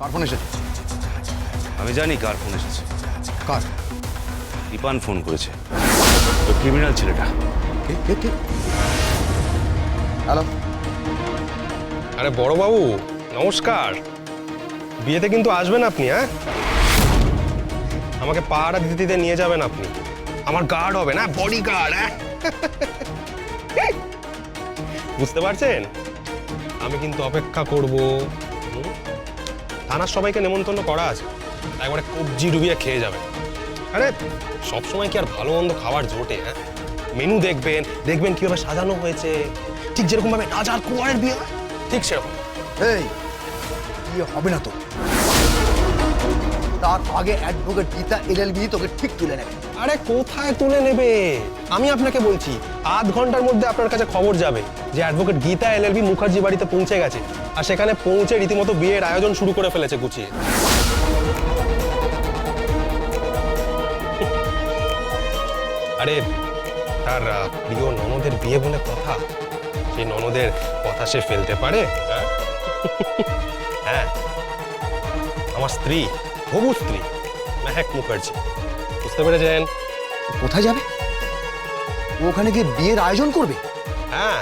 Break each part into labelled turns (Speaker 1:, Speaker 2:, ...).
Speaker 1: কার phone এসেছে?
Speaker 2: আমি জানি কার ফোন এসেছে।
Speaker 1: কার?
Speaker 2: ইপান ফোন করেছে। তো ক্রিমিনাল ছেলেটা।
Speaker 1: কে কে কে? হ্যালো?
Speaker 3: আরে বড়বাবু নমস্কার। বিয়েতে কিন্তু আসবেন আপনি হ্যাঁ? আমাকে পাহারা দিতে দিতে নিয়ে যাবেন আপনি। আমার গার্ড হবে না বডি গার্ড হ্যাঁ? বুঝতে পারছেন? আমি কিন্তু অপেক্ষা করব? থানার সবাইকে নেমন্তন্ন করা আছে। একবারে কবজি ডুবিয়ে খেয়ে যাবে। আরে, সবসময় কি আর ভালো মন্দ খাবার জোটে হ্যাঁ? মেনু দেখবেন দেখবেন কীভাবে সাজানো হয়েছে। ঠিক যেরকম ভাবে রাজার কুয়ারের বিয়ে হয়, ঠিক সেরকম।
Speaker 1: এই, বিয়ে হবে না তো। তার আগে অ্যাডভোকেট গীতা এলএলবি তোকে ঠিক তুলে নেবে।
Speaker 3: আরে কোথায় তুলে নেবে? আমি আপনাকে বলছি, আধ ঘণ্টার মধ্যে আপনার কাছে খবর যাবে যে অ্যাডভোকেট গীতা এলএলবি মুখার্জি বাড়িতে পৌঁছে গেছে আর সেখানে পৌঁছে রীতিমতো বিয়ের আয়োজন শুরু করে ফেলেছে গুছিয়ে। আরে তার প্রিয় ননদের বিয়ে বলে কথা, সেই ননদের কথা সে ফেলতে পারে? হ্যাঁ? হ্যাঁ। আমার স্ত্রী। হবু স্ত্রী। মেহেক মুখার্জি বুঝতে পেরেছেন?
Speaker 1: কোথায় যাবে? ও ওখানে গিয়ে বিয়ের আয়োজন করবে?
Speaker 3: হ্যাঁ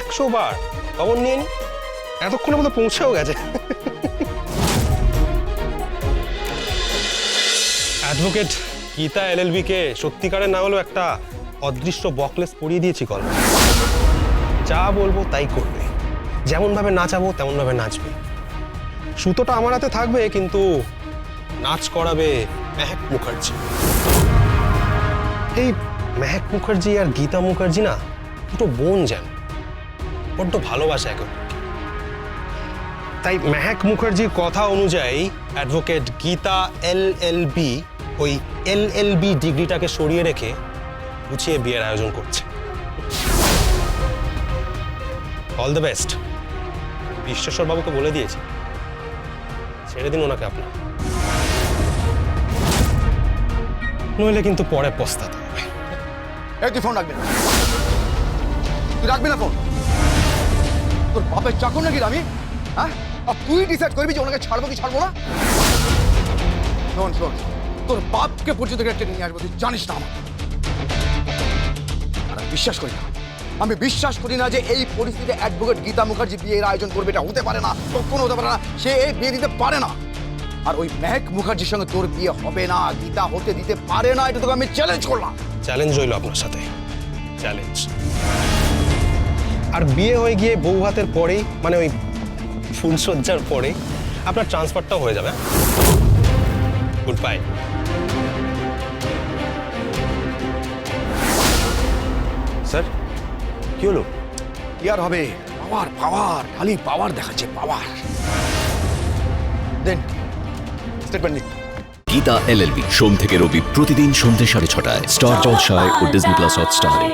Speaker 3: একশো বার। খবর নিয়ে নি। এতক্ষণে মতো পৌঁছেও গেছে। অ্যাডভোকেট গীতা এলএলবি কে সত্যিকারের না হলেও একটা অদৃশ্য বকলেস পরিয়ে দিয়েছি কল যা বলব তাই করবে। যেমনভাবে নাচাবো তেমনভাবে নাচবে। সুতোটা আমার হাতে থাকবে কিন্তু নাচ করাবে মেহেক মুখার্জি। এই মেহেক মুখার্জি আর গীতা মুখার্জি না, দুটো বোন যেন। বড্ড ভালোবাসে অপরকে। তাই মেহেক মুখার্জির কথা অনুযায়ী advocate Gita L L B ওই এল এল বি ডিগ্রিটাকে সরিয়ে রেখে গুছিয়ে বিয়ের আয়োজন করছে। All the best. বিশ্বেশ্বর বাবুকে বলে দিয়েছি। ছেড়ে দিন ওনাকে আপনার। নইলে কিন্তু পরে পস্তাতে হবে।
Speaker 1: এই, তুই ফোন রাখবি না। তুই রাখবি না ফোন। তোর বাপের চাকর নাকি আমি হ্যাঁ? আর তুই ডিসাইড করবি যে ওনাকে ছাড়বো কি ছাড়বো না? শোন শোন, তোর বাপকে পর্যন্ত টেনে নিয়ে আসব, তুই জানিস না আমার আর বিশ্বাস করি না। আমি বিশ্বাস করি না যে এই পরিস্থিতিতে অ্যাডভোকেট গীতা মুখার্জি বিয়ের আয়োজন করবে, এটা হতে পারে না, কখনো হতে পারে না, সে এই বিয়ে দিতে পারে না। আর ওই মেহেক মুখার্জির সঙ্গে তোর বিয়ে হবে না গীতা হতে দিতে পারে না এটা তোকে আমি চ্যালেঞ্জ করলাম।
Speaker 3: চ্যালেঞ্জ রইল আপনার সাথে। চ্যালেঞ্জ আর বিয়ে হয়ে গিয়ে বউ হাতের পরেই মানে ওই ফুলসজ্জার পরেই আপনার ট্রান্সফারটাও হয়ে যাবে। গুড বাই
Speaker 2: স্যার কি হলো?
Speaker 1: কি আর হবে? পাওয়ার পাওয়ার খালি পাওয়ার দেখাচ্ছে পাওয়ার। দেন স্টেটমেন্ট নিন
Speaker 4: গীতা এলএলবি সোম থেকে রবি প্রতিদিন সন্ধ্যে সাড়ে ছটায়। স্টার জলসায় ও ডিজনি প্লাস হটস্টারে